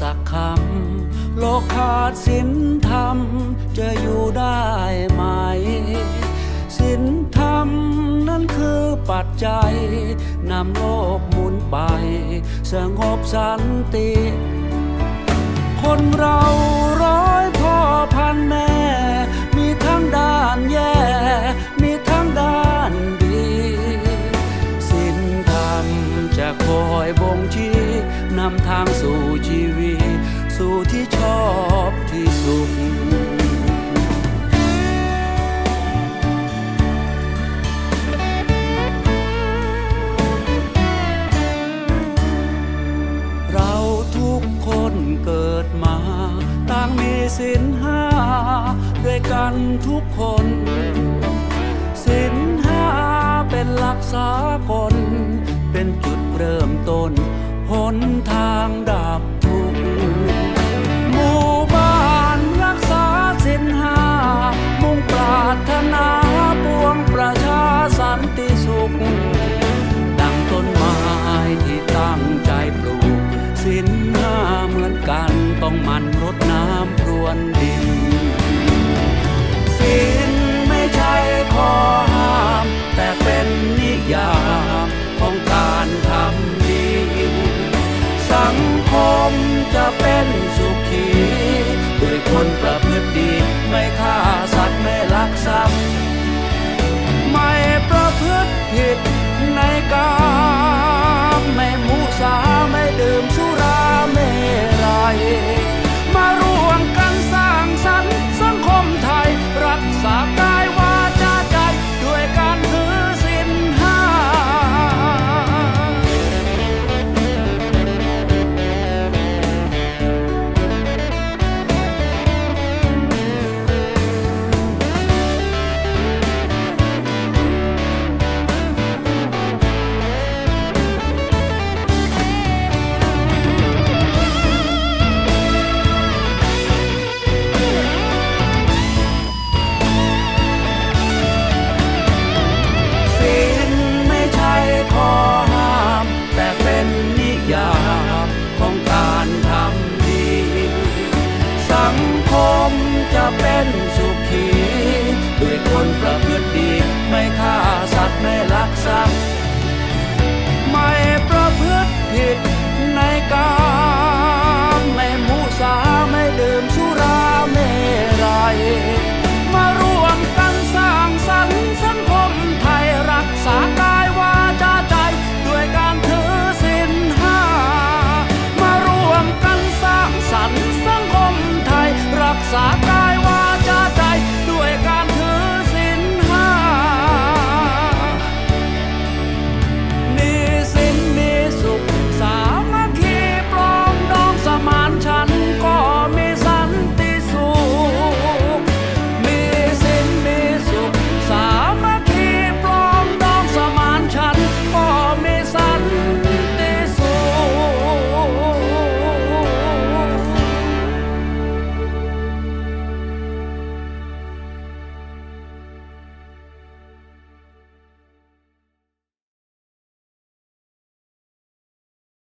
สักคำ โลกขาดศีลธรรม จะอยู่ได้ไหมศีลธรรมนั้นคือปัจจัยนำโลกหมุนไป สงบสันติ คนเราร้อยพ่อพันแม่ มีทั้งด้านแย่ มีทั้งด้านดี สินธรรมจะคง นำทางสู่ชีวิต สู่ที่ชอบที่สุดเราทุกคนเกิดมา ต่างมีสินห้า ด้วยกันทุกคนสินห้าเป็นหลักสากลเป็นจุดเริ่มต้น หนทางดับทุกข์หมู่บ้านรักษาสินห้ามุ่งปรารถนาปวงประชาสันติสุข ดังต้นไม้ที่ตั้งใจปลูก สินห้าเหมือนกันต้องมันรดน้ำพรวนดินสินไม่ใช่ข้อห้ามแต่เป็น วยคนประพฤติดี ไม่ฆ่าสัตว์ไม่ลัก